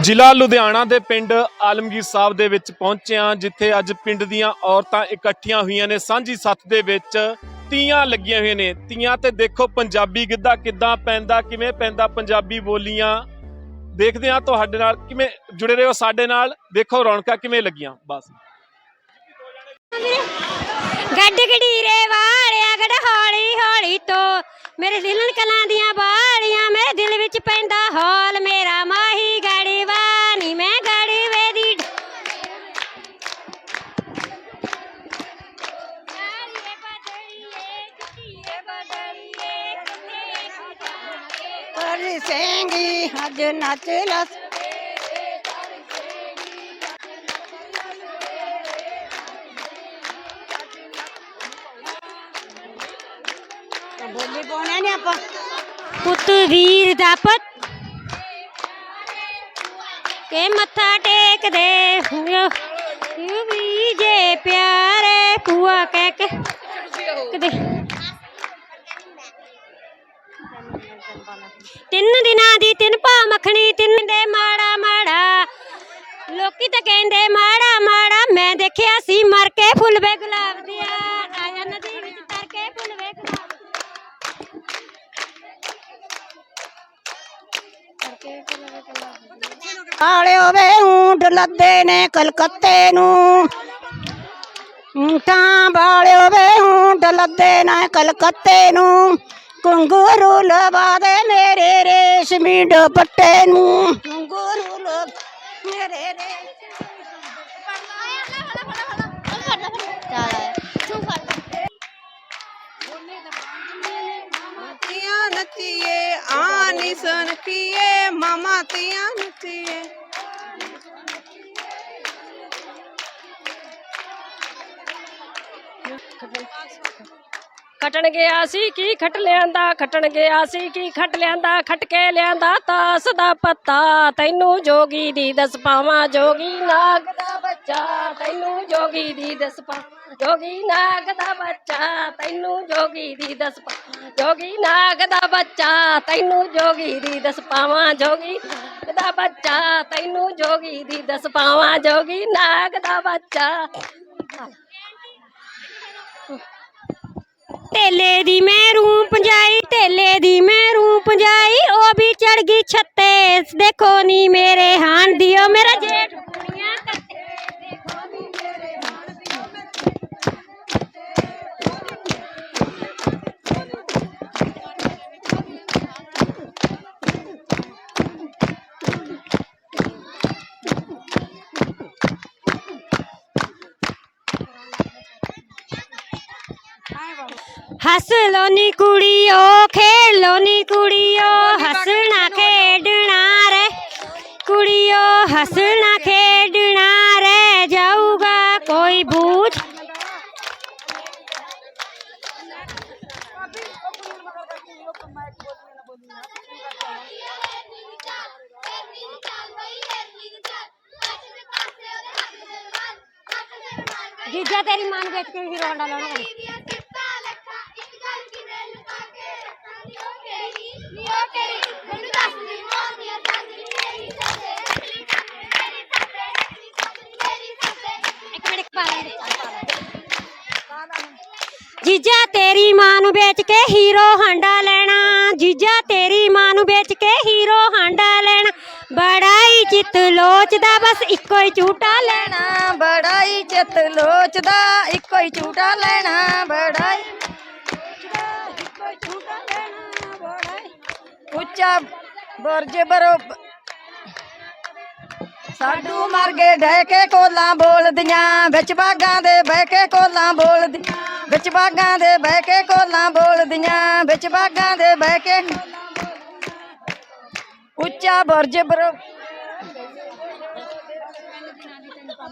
ਜ਼ਿਲ੍ਹਾ ਲੁਧਿਆਣਾ ਦੇ ਪਿੰਡ ਆਲਮਗੀਰ ਸਾਹਿਬ ਦੇ ਵਿੱਚ ਪਹੁੰਚੇ ਹਾਂ, ਜਿੱਥੇ ਅੱਜ ਪਿੰਡ ਦੀਆਂ ਔਰਤਾਂ ਇਕੱਠੀਆਂ ਹੋਈਆਂ ਨੇ। ਸਾਂਝੀ ਸੱਥ ਦੇ ਵਿੱਚ ਤੀਆਂ ਲੱਗੀਆਂ ਹੋਈਆਂ ਨੇ। ਤੀਆਂ ਤੇ ਦੇਖੋ ਪੰਜਾਬੀ ਗਿੱਧਾ ਕਿੱਦਾਂ ਪੈਂਦਾ, ਕਿਵੇਂ ਪੈਂਦਾ ਪੰਜਾਬੀ ਬੋਲੀਆਂ। ਦੇਖਦੇ ਹਾਂ ਤੁਹਾਡੇ ਨਾਲ ਕਿਵੇਂ ਜੁੜੇ ਰਹੋ ਸਾਡੇ ਨਾਲ। ਦੇਖੋ ਰੌਣਕਾਂ ਕਿਵੇਂ ਲੱਗੀਆਂ, ਬਸ। ਗੱਡ ਗੜੀਰੇ ਵਾਲਿਆ ਗੜ ਹੌਲੀ ਹੌਲੀ ਤੋਂ। ਮੇਰੇ ਦਿਲਨ ਕਲਾਂ ਦੀਆਂ ਬਾਲੀਆਂ ਮੇਰੇ ਦਿਲ ਵਿੱਚ ਪੈਂਦਾ ਹੌਲ। ਮੇਰਾ ਮਾਹੀ ਗੜੀ ਵਾਨੀ ਮੈਂ ਗੜੀ ਵੇਦੀ ਕਰ ਸੇਂਗੀ ਅੱਜ ਨੱਚ ਲਸ ਪੁੱਤ ਵੀਰ ਦਾ ਪੁੱਤ। ਕੇ ਮੱਥਾ ਟੇਕਦੇ ਹੋਇਓ। ਵੀ ਜੇ ਪਿਆਰੇ ਕੁਆ ਕਹਿ ਕੇ ਕਦੇ। ਤਿੰਨ ਦਿਨਾਂ ਦੀ ਤਿੰਨ ਪਾ ਮੱਖਣੀ, ਤਿੰਨ ਦੇ ਮਾੜਾ ਮਾੜਾ। ਲੋਕੀ ਤਾਂ ਕਹਿੰਦੇ ਮਾੜਾ ਮਾੜਾ, ਮੈਂ ਦੇਖਿਆ ਸੀ ਮਰ ਕੇ ਫੁੱਲ ਵੇ ਗੁਲਾਬ ਦਿਆ। ਆਇਆ ਨਦੀ ਵਿੱਚ। ਆਲਿਓ ਵੇ ਊਂਟ ਲੱਦੇ ਨੇ ਕਲਕੱਤੇ ਨੂੰ। ਊਂਟਾਂ ਵਾਲਿਓ ਵੇ ਊਂਟ ਲੱਦੇ ਨੇ ਕਲਕੱਤੇ ਨੂੰ। ਕੁੰਗਰੂ ਲਵਾ ਦੇ ਮੇਰੇ ਰੇਸ਼ਮੀ ਦੁਪੱਟੇ ਨੂੰ। ਕੁੰਗਰੂ ਲਵਾ ਮੇਰੇ ਰੇ ਤੀਆਂ ਨੱਚੀਏ, ਆਨੀ ਸਨ ਕੀਏ ਮਾਮਾ ਤੀਆਂ ਨੱਚੀਏ। ਖਟਣ ਗਿਆ ਸੀ, ਕੀ ਖਟ ਲਿਆਂਦਾ? ਖਟਣ ਗਿਆ ਸੀ, ਕੀ ਖਟ ਲਿਆਂਦਾ? ਖਟ ਕੇ ਲਿਆਂਦਾ ਤਾਸ ਦਾ ਪੱਤਾ। ਤੈਨੂੰ ਜੋਗੀ ਦੀ ਦਸ ਪਾਵਾਂ, ਜੋਗੀ ਨਾਗ ਦਾ ਬੱਚਾ, ਤੈਨੂੰ ਜੋਗੀ ਦੀ ਦਸ ਪਾ ਜੋਗੀ ਨਾਗ ਦਾ ਬੱਚਾ, ਤੈਨੂੰ ਜੋਗੀ ਦੀ ਦਸ ਪਾ ਜੋਗੀ ਨਾਗ ਦਾ ਬੱਚਾ, ਤੈਨੂੰ ਜੋਗੀ ਦੀ ਦਸ ਪਾਵਾਂ। ਜੋਗੀ ਨਾਗ ਦਾ ਬੱਚਾ, ਤੈਨੂੰ ਜੋਗੀ ਦੀ ਦਸ ਪਾਵਾਂ। ਜੋਗੀ ਨਾਗ ਦਾ ਬੱਚਾ। ਢੇਲੇ ਦੀ ਮੈਂ ਰੂ ਪੰਜਾਈ ਢੇਲੇ ਦੀ ਮੈਂ ਰੂ ਪੰਜਾਈ, ਉਹ ਵੀ ਚੜ ਗਈ ਛੱਤੇ ਦੇਖੋ ਨੀ ਮੇਰੇ ਹਾਣ ਦਿਓ ਮੇਰਾ ਜੇਠ। ਹੱਸ ਲੋ ਨੀ ਕੁੜੀਓ ਖੇਡ ਲੋ ਨੀ ਕੁੜੀਓ ਹੱਸਣਾ ਖੇਡਣਾ ਰੇ। ਕੁੜੀਓ ਹੱਸਣਾ ਖੇਡਣਾ ਰਹਿ ਜਾਊਗਾ ਕੋਈ ਬੂਝ ਜੀਜਾ ਤੇਰੀ ਮਾਂ ਨੂੰ ਵੇਚ ਕੇ ਹੀਰੋ ਹੋਂਡਾ ਲਾਉਣਾ। ਜੀਜਾ ਤੇਰੀ ਮਾਂ ਨੂੰ ਵੇਚ ਕੇ ਹੀਰੋ ਹਾਂਡਾ ਲੈਣਾ। ਜੀਜਾ ਤੇਰੀ ਮਾਂ ਨੂੰ ਵੇਚ ਕੇ ਹੀਰੋ ਹਾਂਡਾ ਲੈਣਾ। ਬੜਾ ਚਿੱਤ ਲੋਚਦਾ ਬਸ ਇੱਕੋ ਹੀ ਝੂਟਾ ਲੈਣਾ। ਲੈਣਾ। ਚਿੱਤ ਲੋਚਦਾ ਇੱਕੋ ਹੀ ਝੂਟਾ ਲੈਣਾ। ਬੜਾ ਉੱਚਾ ਬੁਰਜ ਬਰੋ ਸਾਡੂ ਮਰ ਗਏ ਢਹਿ ਕੇ ਕੋਲਾਂ ਬੋਲਦੀਆਂ। ਵਿੱਚ ਬਾਗਾਂ ਦੇ ਬਹਿ ਕੇ ਕੋਲਾਂ ਬੋਲਦੀਆਂ। ਵਿੱਚ ਬਾਗਾਂ ਦੇ ਬਹਿ ਕੇ ਕੋਲਾਂ ਬੋਲਦੀਆਂ, ਵਿੱਚ ਬਾਗਾਂ ਦੇ ਬਹਿ ਕੇ ਉੱਚਾ ਬੁਰਜ ਬਰੋ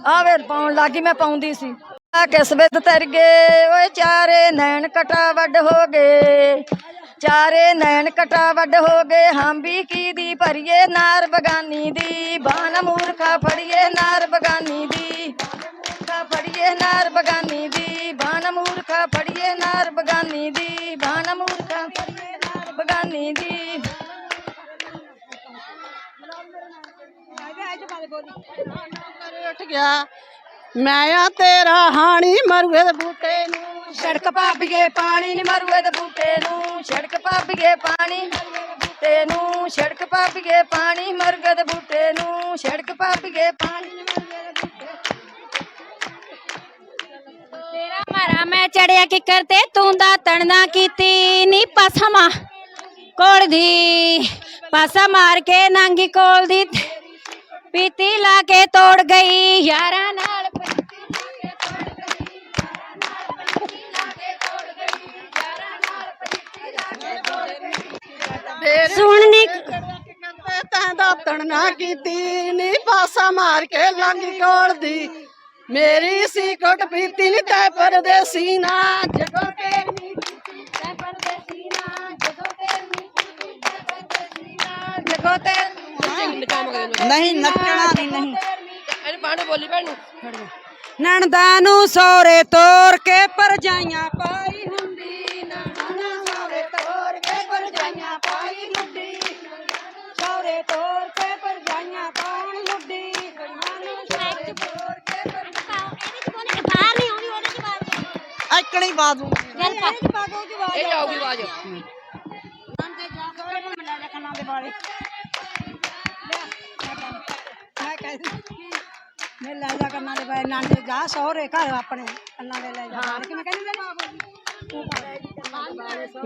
ਆਵੇ ਪਾਉਣ ਲੱਗੀ ਮੈਂ ਪਾਉਂਦੀ ਸੀ। ਆ ਕਿਸਮਤ ਤਰ ਗਏ ਓਏ ਚਾਰੇ ਨੈਣ ਕਟਾ ਵੱਡ ਹੋ ਗਏ। ਚਾਰੇ ਨੈਣ ਕਟਾ ਵੱਡ ਹੋ ਗਏ। ਹਮ ਵੀ ਕੀ ਦੀ ਭਰੀਏ ਨਾਰ ਬਗਾਨੀ ਦੀ। ਬਾਨ ਮੂਰਖਾ ਫੜੀਏ ਨਾਰ ਬਗਾਨੀ ਦੀ। ਮੂਰਖਾ ਫੜੀਏ ਨਾਰ ਬਗਾਨੀ ਦੀ ਬਾਨ ਮੂਰਖਾ ਫੜੀਏ ਨਾਰ ਬਗਾਨੀ ਦੀ ਬਾਨ ਮੂਰਖਾ ਫੜੀਏ ਨਾਰ ਬਗਾਨੀ ਦੀ। ਉੱਠ ਗਿਆ। ਮੈਂ ਆ ਤੇਰਾ ਹਾਣੀ ਮਰੂਏ ਦੇ ਬੂਟੇ ਨੂੰ। ਸੜਕ ਭਾਬੀਏ ਪਾਣੀ ਨੀ ਮਰੂਏ ਦੇ ਬੂਟੇ ਨੂੰ। ਸੜਕ ਭਾਬੀਏ ਪਾਣੀ ਮਰੂਏ ਦੇ ਬੂਟੇ ਨੂੰ। ਸੜਕ ਭਾਬੀਏ ਪਾਣੀ ਮਰੂਏ ਦੇ ਬੂਟੇ ਨੂੰ। ਸੜਕ ਭਾਬੀਏ ਪਾਣੀ ਮਾਰਾ ਮੈਂ ਚੜਿਆ ਕਿੱਕਰ ਤੇ ਤੂੰ ਦਾ ਤਣਨਾ ਕੀਤੀ ਨੀ ਪਾਸਾ ਮਾ ਕੋਲ ਦੀ ਪਾਸਾ ਮਾਰ ਕੇ ਨਾਂਗੀ ਕੋਲ ਦੀ ਪੀਤੀ ਲਾ ਕੇ ਤੋੜ ਗਈ ਯਾਰਾਂ ਨਾਲ ਸੁਣਨੀ ਤੈਂ ਦਾ ਤਣਨਾ ਕੀਤੀ ਨੀ ਪਾਸਾ ਮਾਰ ਕੇ ਲੰਗੀ ਕੋਲ ਦੀ ਮੇਰੀ ਸੀ ਕੁੱਟ ਪੀਤੀ ਨੀ ਤੈ ਪਰਦੇਸੀ ਨਾ ਜਦੋਂ ਤੇਰੀ ਤੈ ਪਰਦੇਸੀ ਨਾ ਜਦੋਂ ਤੇਰੀ ਤੈ ਪਰਦੇਸੀ ਨਾ ਜਦੋਂ ਤੇਰੀ ਨਹੀਂ ਨੱਚਣਾ ਨਹੀਂ। ਨਹੀਂ ਇਹਨੂੰ ਬਾਣ ਬੋਲੀ ਭੈਣ ਨੂੰ। ਨਣਦਾ ਨੂੰ ਸੋਰੇ ਤੋਰ ਕੇ ਪਰਜਾਈਆਂ ਪਾਈ। ਬਾਤ ਐਕਣੀ ਬਾਦੂ ਚੱਲ ਪਾ। ਇਹ ਜਾਊਗੀ ਆਵਾਜ਼ ਮੈਂ ਕਹਿੰਦੀ ਮੈਂ ਲੈ ਜਾ ਕੰਨਾਂ ਦੇ ਬਾਰੇ। ਨਾਨੇ ਜਾ ਸਹੁਰੇ ਘਰ ਆਪਣੇ ਕੰਨਾਂ ਦੇ ਲੈ ਜਾ। ਬਾਹਰ ਕਿ ਮੈਂ ਕਹਿੰਦੀ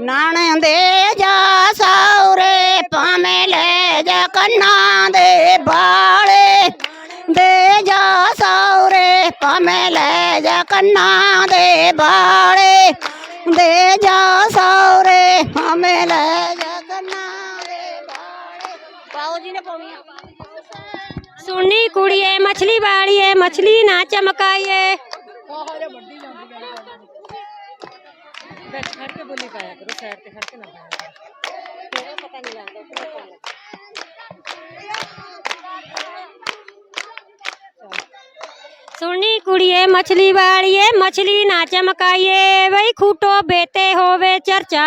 ਨਾਣੇ ਦੇ ਜਾ ਸਹੁਰੇ ਭਾਵੇਂ ਲੈ ਜਾ ਕੰਨਾਂ ਦੇ ਬਾਲੇ। ਦੇ ਜਾ ਸਹੁਰੇ ਭਾਵੇਂ ਲੈ ਜਾ ਕੰਨਾਂ ਦੇ ਬਾਲੇ ਦੇ ਜਾ ਸਹੁਰੇ ਭਾਵੇਂ ਲੈ ਜਾ ਕੰਨਾਂ ਦੇ ਬਾਲੇ ਪਾਓ ਜੀ ਨੇ ਪਾਉਣੀ ਸੁਣਨੀ ਕੁੜੀਏ ਮਛਲੀ ਵਾਲੀਏ ਮਛਲੀ ਨਾ ਚਮਕਾਈਏ ਸੁਣਨੀ ਕੁੜੀਏ ਮਛਲੀ ਵਾਲੀਏ ਮਛਲੀ ਨਾ ਚਮਕਾਈਏ ਬਈ ਖੂਟੋ ਬੇਤੇ ਹੋਵੇ ਚਰਚਾ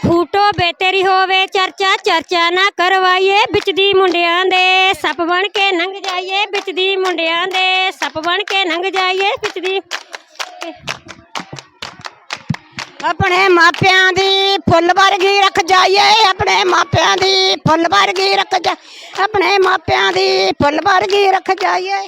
ਖੂਟੋ ਬੇਤੇਰੀ ਹੋਵੇ ਚਰਚਾ ਚਰਚਾ ਨਾ ਕਰਵਾਈਏ ਵਿੱਚ ਦੀ ਮੁੰਡਿਆਂ ਦੇ ਸੱਪ ਬਣ ਕੇ ਲੰਘ ਜਾਈਏ ਵਿੱਚ ਦੀ ਮੁੰਡਿਆਂ ਦੇ ਸੱਪ ਬਣ ਕੇ ਲੰਘ ਜਾਈਏ ਵਿੱਚ ਦੀ ਆਪਣੇ ਮਾਪਿਆਂ ਦੀ ਫੁੱਲ ਵਰਗੀ ਰੱਖ ਜਾਈਏ ਆਪਣੇ ਮਾਪਿਆਂ ਦੀ ਫੁੱਲ ਵਰਗੀ ਰੱਖ ਜਾ ਆਪਣੇ ਮਾਪਿਆਂ ਦੀ ਫੁੱਲ ਵਰਗੀ ਰੱਖ ਜਾਈਏ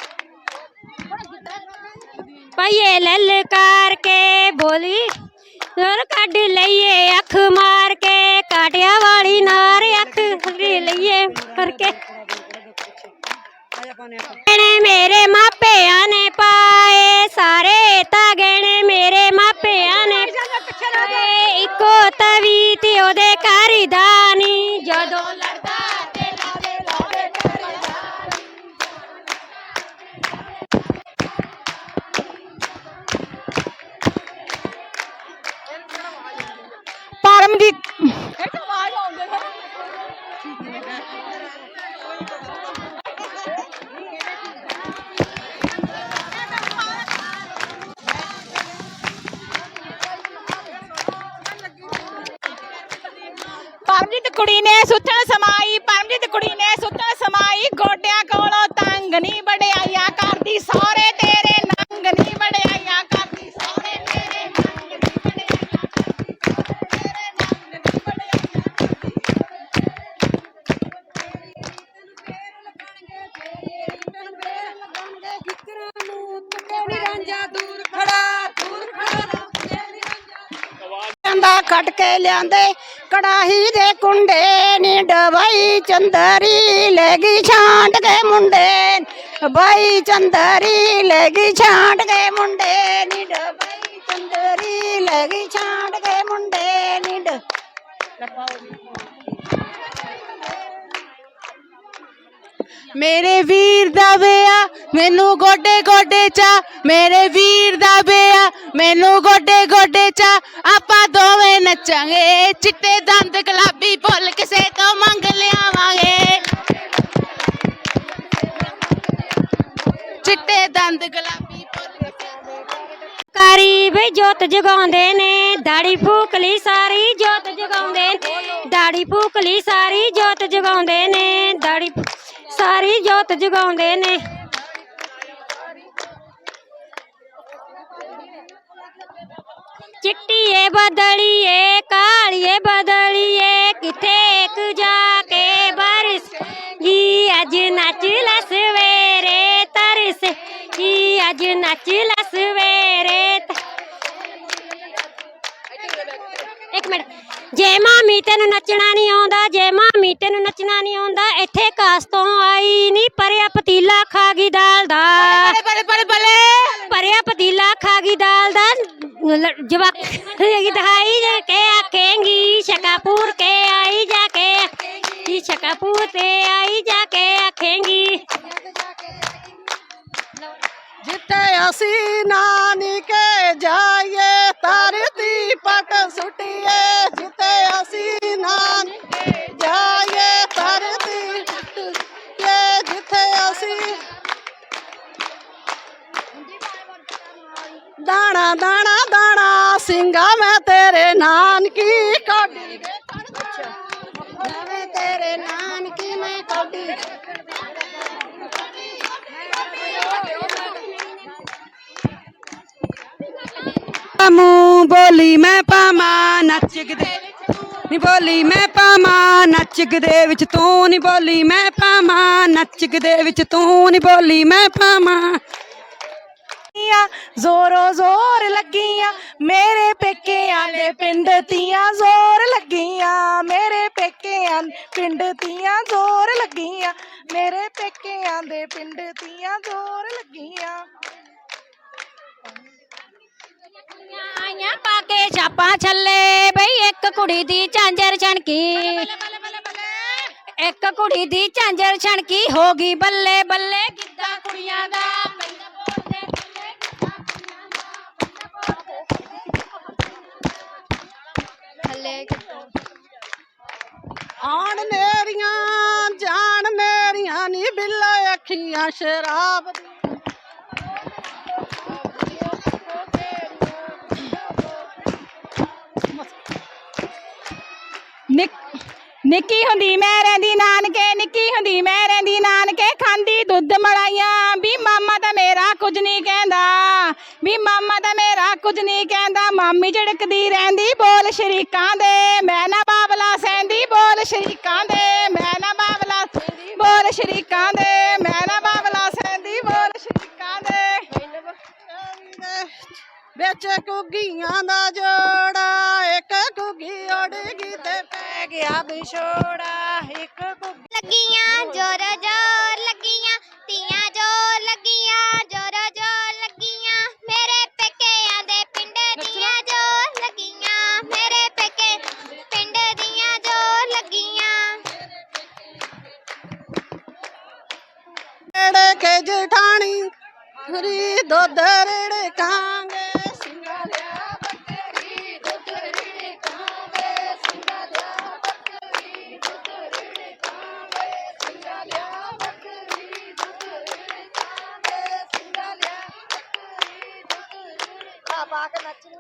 ਪਈਏ ਲਲਕਾਰ ਕੇ ਬੋਲੀ। ਸੁਰ ਕੱਢ ਲਈਏ ਅੱਖ ਮਾਰ ਕੇ ਕਾਟਿਆ ਵਾਲੀ ਨਾਰ ਅੱਖ ਲਈਏ ਕਰਕੇ ਗਹਿਣੇ ਮੇਰੇ ਮਾਪਿਆਂ ਨੇ ਪਾਏ ਸਾਰੇ ਤਾਂ ਗਹਿਣੇ ਮੇਰੇ ਮਾਪਿਆਂ ਨੇ ਇੱਕੋ ਤਵੀ ਤੇ ਉਹਦੇ ਘਰ ਦਾ money. ਜਾਂਦਾ ਕੇ ਲਿਆਂਦੇ। ਕੜਾਹੀ ਦੇ ਕੁੰਡੇ ਨੀ ਡਬਾਈ ਚੰਦਰੀ ਲੈ ਗਈ ਛਾਂਟ ਕੇ ਮੁੰਡੇ। ਬਾਈ ਚੰਦਰੀ ਲੈ ਗਈ ਛਾਂਟ ਕੇ ਮੁੰਡੇ ਨੀ ਡਬਾਈ ਚੰਦਰੀ ਲੈ ਗਈ ਛਾਂਟ ਕੇ ਮੁੰਡੇ ਨੀ ਡ ਮੇਰੇ ਵੀਰ ਦਾ ਵਿਆਹ ਮੈਨੂੰ ਗੋਡੇ ਗੋਡੇ ਚਾ ਮੇਰੇ ਵੀਰ ਦਾ ਵਿਆਹ ਮੈਨੂੰ ਗੋਡੇ ਗੋਡੇ ਚਾ ਆਪਾਂ ਦੋਵੇਂ ਨੱਚਾਂਗੇ ਚਿੱਟੇ ਦੰਦ ਗੁਲਾਬੀ ਫੁੱਲ ਕਿਸੇ ਤੋਂ ਮੰਗ ਲਿਆਵਾਂਗੇ ਚਿੱਟੇ ਦੰਦ ਗੁਲਾਬੀ ਫੁੱਲ ਕਾਰੀ ਵੇ ਜੋਤ ਜਗਾਉਂਦੇ ਨੇ ਦਾੜੀ ਫੂਕ ਲਈ ਸਾਰੀ ਜੋਤ ਜਗਾਉਂਦੇ ਨੇ ਦਾੜੀ ਫੂਕ ਲਈ ਸਾਰੀ ਜੋਤ ਜਗਾਉਂਦੇ ਨੇ ਦਾੜੀ ਫੂ- ਸਾਰੀ ਜੋਤ ਜਗਾਉਂਦੇ ਨੇ। ਚਿੱਟੀਏ ਬਦਲੀਏ, ਕਾਲੀਏ ਬਦਲੀਏ, ਕਿਥੇ ਕੁ ਜਾ ਕੇ ਬਰਸ। ਜੀ ਅੱਜ ਨੱਚ ਲੈ ਸਵੇਰੇ ਤਰਸ। ਜੀ ਅੱਜ ਨੱਚ ਲੈ ਸਵੇਰੇ ਇੱਕ ਮਿੰਟ। ਜੇ ਮਾਮੀ ਤੈਨੂੰ ਨੱਚਣਾ ਨਹੀਂ ਆਉਂਦਾ, ਜੇ ਮਾਮੀ ਤੈਨੂੰ ਨੱਚਣਾ ਨਹੀਂ ਆਉਂਦਾ, ਇੱਥੇ ਕਾਸ ਤੋਂ ਆਈ ਨਹੀਂ ਪਰਿਆ ਪਤੀਲਾ ਖਾ ਗਈ ਦਾਲ ਦਾ। ਬਲੇ ਬਲੇ ਬਲੇ ਪਰਿਆ ਪਤੀਲਾ ਖਾ ਗਈ ਦਾਲ ਦਾ। ਜਵਾਕ ਹੈਗੀ ਦਹਾਈ ਜਾ ਕੇ ਆਖੇਂਗੀ ਸ਼ਕਾਪੂਰ ਕੇ ਆਈ ਜਾ ਕੇ ਆਖੇਂਗੀ ਸ਼ਕਾਪੂਰ ਤੇ ਆਈ ਜਾ ਕੇ ਆਖੇਂਗੀ। ਜਿੱਥੇ ਅਸੀਂ ਨਾਨਕੇ ਜਾਈਏ ਧਰਤੀ ਪਟ ਦਾਣਾ ਦਾਣਾ ਦਾਣਾ, ਸਿੰਘਾ ਮੈਂ ਤੇਰੇ ਨਾਨਕੀ ਕੋਡੀ ਮੈਂ ਤੇਰੇ ਨਾਨਕੀ ਮੈਂ ਕੋਡੀ ਮੂੰ ਬੋਲੀ ਮੈਂ, ਪਾਵਾਂ ਨੱਚਗਦੇ ਨੀ ਬੋਲੀ ਮੈਂ, ਪਾਵਾਂ ਨੱਚਗਦੇ ਵਿੱਚ ਤੂੰ। ਨੀ ਬੋਲੀ ਮੈਂ, ਪਾਵਾਂ ਨੱਚਗਦੇ ਵਿੱਚ ਤੂੰ। ਨੀ ਬੋਲੀ ਮੈਂ, ਪਾਵਾਂ ਲੱਗੀਆਂ ਜ਼ੋਰੋ ਜ਼ੋਰ ਲੱਗੀਆਂ ਮੇਰੇ ਪੇਕਿਆਂ ਦੇ ਪਿੰਡ ਤੀਆਂ ਜ਼ੋਰ ਲੱਗੀਆਂ ਮੇਰੇ ਪੇਕਿਆਂ ਦੇ ਪਿੰਡ ਤੀਆਂ ਜ਼ੋਰ ਲੱਗੀਆਂ ਮੇਰੇ ਪੇਕਿਆਂ ਦੇ ਪਿੰਡ ਤੀਆਂ ਜ਼ੋਰ ਲੱਗੀਆਂ ਆਈਆਂ ਪਾ ਕੇ ਛਾਪਾਂ ਛੱਲੇ ਬਈ ਇੱਕ ਕੁੜੀ ਦੀ ਝਾਂਜਰ ਛਣਕੀ ਇੱਕ ਕੁੜੀ ਦੀ ਝਾਂਜਰ ਛਣਕੀ ਹੋ ਗਈ ਬੱਲੇ ਬੱਲੇ ਗਿੱਧਾ ਕੁੜੀਆਂ ਦਾ ਆਣ ਮੇਰੀਆਂ ਜਾਣ ਮੇਰੀਆਂ ਨੀ ਬਿੱਲਾ ਅੱਖੀਆਂ ਸ਼ਰਾਬ ਦੀ। ਨਿੱਕ- ਨਿੱਕੀ ਹੁੰਦੀ ਮੈਂ ਰਹਿੰਦੀ ਨਾਨਕੇ, ਨਿੱਕੀ ਹੁੰਦੀ ਮੈਂ ਰਹਿੰਦੀ ਨਾਨਕੇ, ਖਾਂਦੀ ਦੁੱਧ ਮਲਾਈਆਂ, ਵੀ ਮਾਮਾ ਤਾਂ ਮੇਰਾ ਕੁਝ ਨਹੀਂ ਕਹਿੰਦਾ, ਵੀ ਮਾਮਾ ਤਾਂ ਮੇਰਾ ਕੁਝ ਨਹੀਂ ਕਹਿੰਦਾ, ਮਾਮੀ ਝੜਕਦੀ ਰਹਿੰਦੀ ਬੋਲ ਸ਼ਰੀਕਾਂ ਦੇ, ਮੈਂ ਨਾ ਬਾਬਲਾ ਸੈਂਦੀ ਬੋਲ ਸ਼ਰੀਕਾਂ ਦੇ, ਮੈਂ ਨਾ ਬਾਬਲਾ ਬੋਲ ਸ਼ਰੀਕਾਂ ਦੇ ਵਿੱਚ ਕੁੱਗੀਆਂ ਦਾ ਜੋੜਾ ਇੱਕ ਕੁੱਗੀ ਉੜ ਗਈ ਤੇ ਪੈ ਗਿਆ ਵਿਛੋੜਾ ਇੱਕ ਕੁੱਗੀ ਲੱਗੀਆਂ ਜੋਰ ਜੋਰ ਲੱਗੀਆਂ ਤੀਆਂ ਜੋਰ ਲੱਗੀਆਂ ਜੋਰ ਜੋਰ ਲੱਗੀਆਂ ਮੇਰੇ ਪੇਕਿਆਂ ਦੇ ਪਿੰਡ ਦੀਆਂ ਜੋਰ ਲੱਗੀਆਂ ਮੇਰੇ ਪੇਕੇ ਪਿੰਡ ਦੀਆਂ ਜੋਰ ਲੱਗੀਆਂ। ਰੇੜੇ ਕੇ ਜਠਾਣੀ ਫਰੀ ਦੁੱਧ ਰੇੜੇ ਕਾਂਗੇ ਸਿੰਘਾ ਲਿਆ ਬੱਕਰੀ ਦੁੱਧ ਰੇੜੇ ਕਾਂਗੇ ਸਿੰਘਾ ਲਿਆ ਬੱਕਰੀ ਦੁੱਧ ਰੇੜੇ ਕਾਂਗੇ ਸਿੰਘਾ ਲਿਆ ਬੱਕਰੀ ਦੁੱਧ ਰੇੜੇ ਕਾਂਗੇ ਸਿੰਘਾ ਲਿਆ ਬੱਕਰੀ ਦੁੱਧ ਰੇੜੇ ਆ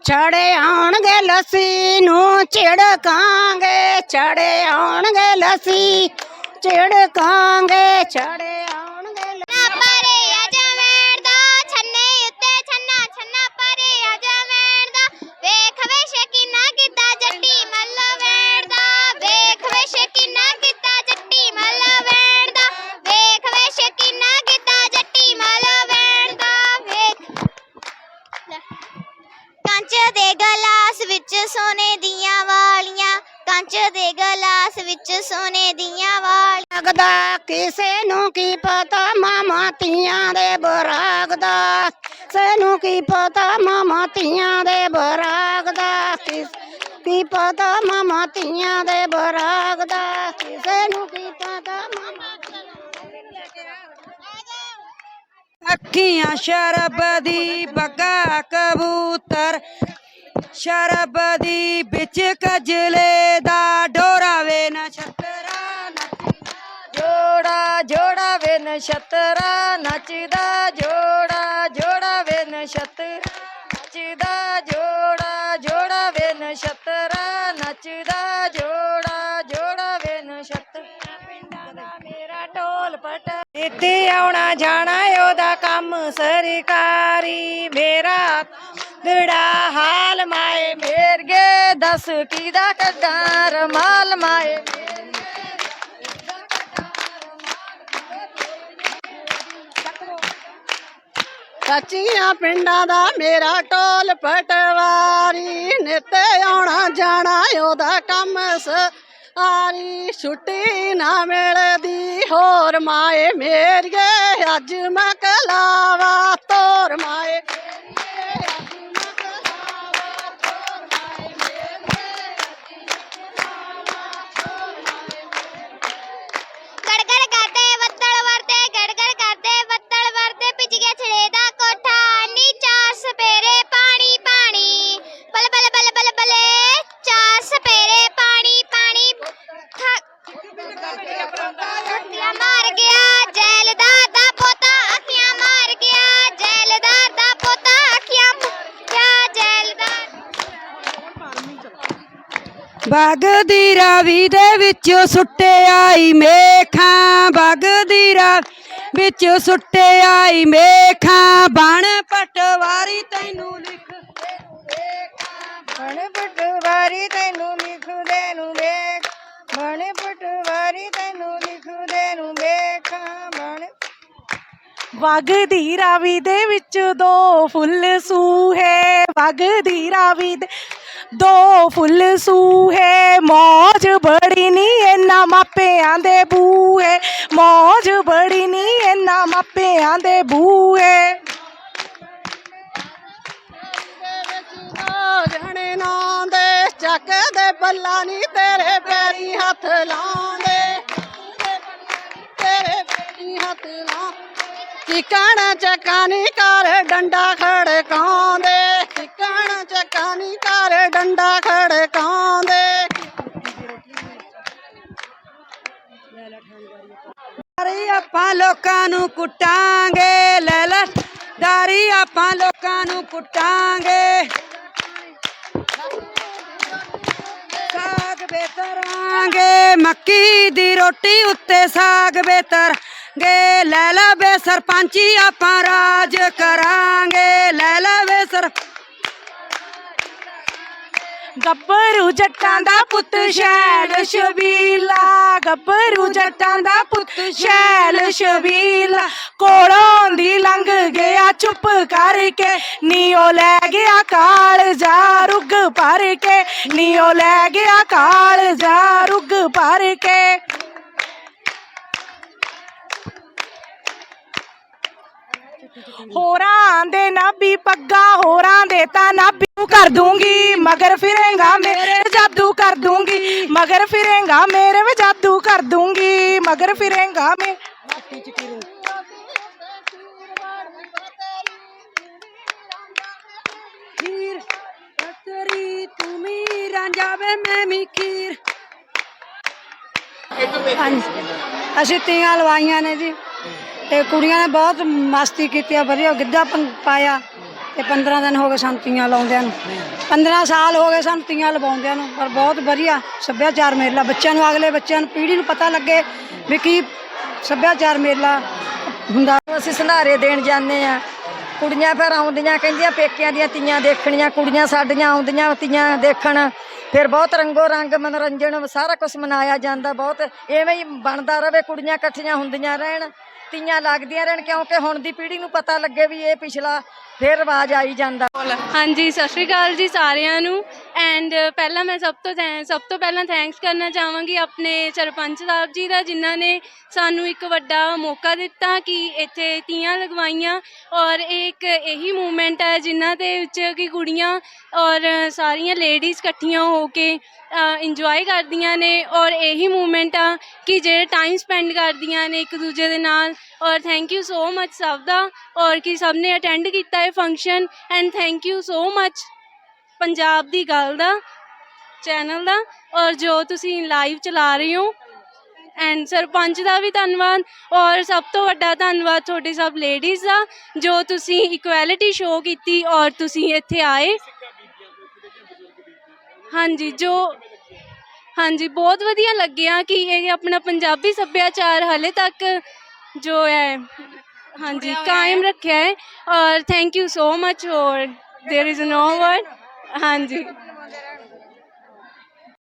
ਛੜੇ ਆਉਣਗੇ ਲੱਸੀ ਨੂੰ ਝਿੜਕਾਂਗੇ ਚੜੇ ਆਉਣਗੇ ਲੱਸੀ ਝਿੜਕਾਂਗੇ ਚੜੇ ਕੀ ਪਤਾ ਮਾਮਾ ਧੀਆਂ ਦੇ ਬਰਾਗ ਦਾ ਕੀ ਪਤਾ ਮਾਮਾ ਧੀਆਂ ਦੇ ਬਰਾਗ ਦਾ ਕਿਸੇ ਨੂੰ ਕੀ ਪਤਾ ਮਾਮਾ ਅੱਖੀਆਂ ਸ਼ਰਬ ਦੀ ਬੱਗਾ ਕਬੂਤਰ, ਸ਼ਰਬ ਦੀ ਵਿੱਚ ਕਜਲੇ ਦਾ ਡੋਰਾ ਵੇ ਨਛਤਰਾ ਜੋੜਾ ਜੋੜਾ ਵੇ ਨਛਤਰਾ ਨੱਚਦਾ, ਜੋੜਾ ਨਛਤਰਾ ਨੱਚਦਾ ਜੋੜਾ ਜੋੜਾ ਵੇ ਨਛਤਰਾ ਨੱਚਦਾ ਜੋੜਾ ਜੋੜਾ ਵੇ ਨਛਤਰਾ ਪਿੰਡਾਂ ਦਾ ਮੇਰਾ ਢੋਲ ਪਟ ਦਿੱਤੀ ਆਉਣਾ ਜਾਣਾ ਉਹਦਾ ਕੰਮ ਸਰਕਾਰੀ। ਮੇਰਾ ਗੜਾ ਹਾਲ ਮਾਏ, ਮੇਰਗੇ ਦੱਸ ਕਿਹਦਾ ਕੱਢਾਂ ਰਮਾਲ ਮਾਏ। ਕੱਚੀਆਂ ਪਿੰਡਾਂ ਦਾ ਮੇਰਾ ਟੋਲ ਪਟਵਾਰੀ, ਨਿੱਤੇ ਆਉਣਾ ਜਾਣਾ ਉਹਦਾ ਕੰਮ ਸਾਰੀ ਛੁੱਟੀ ਨਾ ਮਿਲਦੀ, ਹੋਰ ਮਾਏ ਮੇਰੀਏ, ਅੱਜ ਮੈਂ ਕਲਾਵਾ ਤੋਰ ਮਾਏ। ਬਾਗ ਦੀ ਰਾਵੀ ਦੇ ਵਿੱਚੋਂ ਸੁੱਟੇ ਆਈ ਮੇਖਾਂ, ਬਾਗ ਦੀ ਰਾਵੀ ਵਿੱਚੋਂ ਸੁੱਟੇ ਆਈ ਮੇਖਾਂ। ਬਣ ਪਟਵਾਰੀ ਤੈਨੂੰ ਲਿਖ ਬਣ ਪਟਵਾਰੀ ਤੈਨੂੰ ਲਿਖਦੇ ਨੂੰ ਵੇਖ। ਬਣ ਪਟਵਾਰੀ ਤੈਨੂੰ ਲਿਖਦੇ ਨੂੰ ਵੇਖਾਂ। ਬਣ ਵਗਦੀ ਰਾਵੀ ਦੇ ਵਿੱਚ ਦੋ ਫੁੱਲ ਸੂਹੇ। ਵਗਦੀ ਰਾਵੀ ਦੇ ਦੋ ਫੁੱਲ ਸੂਹੇ, ਮੌਜ ਬੜੀ ਨੀ ਇਹਨਾਂ ਮਾਪਿਆਂ ਦੇ ਬੂਹੇ, ਮੌਜ ਬੜੀ ਨੀ ਇਹਨਾਂ ਮਾਪਿਆਂ ਦੇ ਬੂਹੇ। ਜਣੇ ਨਾਂ ਦੇ ਚੱਕ ਦੇ ਬੱਲਾ ਨੀ ਤੇਰੇ ਪੈਰੀ ਹੱਥ ਲਾਉਂਦੇ। ਤੇਰੇ ਪੈਰੀ ਹੱਥ ਲਾ ਟਿਕਾਣਾ ਚੱਕਾ ਨੀ ਕਰ, ਡੰਡਾ ਖੜਕਾਉਂਦੇ। ਟਿਕਾਣਾ ਡੰਡਾ ਖੜਕਾਉਂਦੇ ਦਾਰੀ ਆਪਾਂ ਲੋਕਾਂ ਨੂੰ ਕੁੱਟਾਂਗੇ ਲੈ ਲੈ ਦਾਰੀ ਆਪਾਂ ਲੋਕਾਂ ਨੂੰ ਕੁੱਟਾਂਗੇ ਸਾਗ ਬੇਤਰਾਂਗੇ ਮੱਕੀ ਦੀ ਰੋਟੀ ਉੱਤੇ ਸਾਗ ਬੇਤਰਾਂਗੇ ਲੈ ਲੈ ਬੇ ਸਰਪੰਚੀ ਆਪਾਂ ਰਾਜ ਕਰਾਂਗੇ ਲੈ ਲੈ ਬੇ ਸਰ ਗੱਭਰੂ ਜੱਟਾਂ ਦਾ ਪੁੱਤ ਸ਼ੈਲ ਸ਼ਬੀਲਾ, ਗੱਭਰੂ ਜੱਟਾਂ ਦਾ ਪੁੱਤ ਸ਼ੈਲ ਸ਼ਬੀਲਾ। ਕੋਲੋਂ ਦੀ ਲੰਘ ਗਿਆ ਚੁੱਪ ਕਰਕੇ ਨੀਓ ਲੈ ਗਿਆ ਕਾਲ ਜਾ ਰੁੱਗ ਭਰ ਕੇ ਨੀਓ ਲੈ ਗਿਆ ਕਾਲ ਜਾ ਰੁੱਗ ਭਰ ਕੇ। ਹੋਰਾਂ ਦੇ ਨਾਭੀ ਪੱਗਾ ਹੋਰਾਂ ਦੇ ਤਾਂ ਨਾਭੀ ਨੂੰ ਕਰ ਦੂੰਗੀ। ਮਗਰ ਫਿਰੇਗਾ ਮੇਰੇ ਜਾਦੂ ਕਰ ਦੂੰਗੀ। ਮਗਰ ਫਿਰੇਗਾ ਮੇਰੇ ਵਿੱਚ ਜਾਦੂ ਕਰ ਦੂੰਗੀ। ਮਗਰ ਫਿਰੇਗਾ ਮੇ ਖੀਰ ਤੇਰੀ ਤੂੰ ਵੀ ਰਾਂਝਾ ਵੇ ਮੈਂ ਵੀ ਖੀਰ। ਹਾਂਜੀ। ਅਸੀਂ ਤੀਆਂ ਲਵਾਈਆਂ ਨੇ ਜੀ। ਤੇ ਕੁੜੀਆਂ ਨੇ ਬਹੁਤ ਮਸਤੀ ਕੀਤੀ ਆ, ਵਧੀਆ ਗਿੱਧਾ ਪੰ- ਪਾਇਆ। ਤੇ 15 ਦਿਨ ਹੋ ਗਏ ਸਾਨੂੰ ਤੀਆਂ ਲਾਉਂਦਿਆਂ ਨੂੰ। 15 ਸਾਲ ਹੋ ਗਏ ਸਾਨੂੰ ਤੀਆਂ ਲਵਾਉਂਦਿਆਂ ਨੂੰ, ਪਰ ਬਹੁਤ ਵਧੀਆ ਸੱਭਿਆਚਾਰ ਮੇਲਾ। ਬੱਚਿਆਂ ਨੂੰ, ਅਗਲੇ ਬੱਚਿਆਂ ਨੂੰ ਪੀੜ੍ਹੀ ਨੂੰ ਪਤਾ ਲੱਗੇ ਵੀ ਕੀ ਸੱਭਿਆਚਾਰ ਮੇਲਾ ਹੁੰਦਾ। ਅਸੀਂ ਸੰਧਾਰੇ ਦੇਣ ਜਾਂਦੇ ਆ ਕੁੜੀਆਂ ਫਿਰ ਆਉਂਦੀਆਂ, ਕਹਿੰਦੀਆਂ ਪੇਕਿਆਂ ਦੀਆਂ ਤੀਆਂ ਦੇਖਣੀਆਂ, ਕੁੜੀਆਂ ਸਾਡੀਆਂ ਆਉਂਦੀਆਂ ਤੀਆਂ ਦੇਖਣ। ਫਿਰ ਬਹੁਤ ਰੰਗੋ ਰੰਗ, ਮਨੋਰੰਜਨ, ਸਾਰਾ ਕੁਝ ਮਨਾਇਆ ਜਾਂਦਾ। ਬਹੁਤ ਐਵੇਂ ਹੀ ਬਣਦਾ ਰਵੇ ਕੁੜੀਆਂ ਇਕੱਠੀਆਂ ਹੁੰਦੀਆਂ ਰਹਿਣ। ਤੀਆਂ ਲੱਗਦੀਆਂ ਰਹਿਣ ਕਿਉਂਕਿ ਹੁਣ ਦੀ ਪੀੜ੍ਹੀ ਨੂੰ ਪਤਾ ਲੱਗੇ ਵੀ ਇਹ ਪਿਛਲਾ ਫਿਰ ਰਿਵਾਜ ਆਈ ਜਾਂਦਾ। ਹਾਂਜੀ, ਸਤਿ ਸ਼੍ਰੀ ਅਕਾਲ ਜੀ ਸਾਰਿਆਂ ਨੂੰ। ਐਂਡ ਪਹਿਲਾਂ ਮੈਂ ਸਭ ਤੋਂ ਥੈਂ- ਸਭ ਤੋਂ ਪਹਿਲਾਂ ਥੈਂਕਸ ਕਰਨਾ ਚਾਹਾਂਗੀ ਆਪਣੇ ਸਰਪੰਚ ਸਾਹਿਬ ਜੀ ਦਾ, ਜਿਨ੍ਹਾਂ ਨੇ ਸਾਨੂੰ ਇੱਕ ਵੱਡਾ ਮੌਕਾ ਦਿੱਤਾ ਕਿ ਇੱਥੇ ਤੀਆਂ ਲਗਵਾਈਆਂ। ਔਰ ਇਹ ਇੱਕ ਇਹੀ ਮੂਵਮੈਂਟ ਹੈ ਜਿਨ੍ਹਾਂ ਦੇ ਵਿੱਚ ਕਿ ਕੁੜੀਆਂ ਔਰ ਸਾਰੀਆਂ ਲੇਡੀਜ਼ ਇਕੱਠੀਆਂ ਹੋ ਕੇ ਇੰਜੋਏ ਕਰਦੀਆਂ ਨੇ। ਔਰ ਇਹੀ ਮੂਵਮੈਂਟ ਆ ਕਿ ਜਿਹੜੇ ਟਾਈਮ ਸਪੈਂਡ ਕਰਦੀਆਂ ਨੇ ਇੱਕ ਦੂਜੇ ਦੇ ਨਾਲ। ਔਰ ਥੈਂਕ ਯੂ ਸੋ ਮੱਚ ਸਭ ਦਾ ਔਰ ਕਿ ਸਭ ਨੇ ਅਟੈਂਡ ਕੀਤਾ ਇਹ function and thank you so much Punjab ਦੀ ਗੱਲ ਦਾ ਚੈਨਲ ਦਾ। ਔਰ ਜੋ ਤੁਸੀਂ ਲਾਈਵ ਚਲਾ ਰਹੇ ਹੋ ਐਂਡ ਸਰਪੰਚ ਦਾ ਵੀ ਧੰਨਵਾਦ। ਔਰ ਸਭ ਤੋਂ ਵੱਡਾ ਧੰਨਵਾਦ ਤੁਹਾਡੇ ਸਭ ਲੇਡੀਜ਼ ਦਾ, ਜੋ ਤੁਸੀਂ ਇਕੁਐਲਿਟੀ ਸ਼ੋਅ ਕੀਤੀ ਔਰ ਤੁਸੀਂ ਇੱਥੇ ਆਏ। ਹਾਂਜੀ, ਜੋ, ਹਾਂਜੀ, ਬਹੁਤ ਵਧੀਆ ਲੱਗਿਆ ਕਿ ਇਹ ਆਪਣਾ ਪੰਜਾਬੀ ਸੱਭਿਆਚਾਰ ਹਲੇ ਤੱਕ ਜੋ ਹੈ ਹਾਂਜੀ ਕਾਇਮ ਰੱਖਿਆ ਹੈ ਔਰ ਥੈਂਕ ਯੂ ਸੋ ਮਚ ਔਰ देयर इज नो वर्ड ਹਾਂਜੀ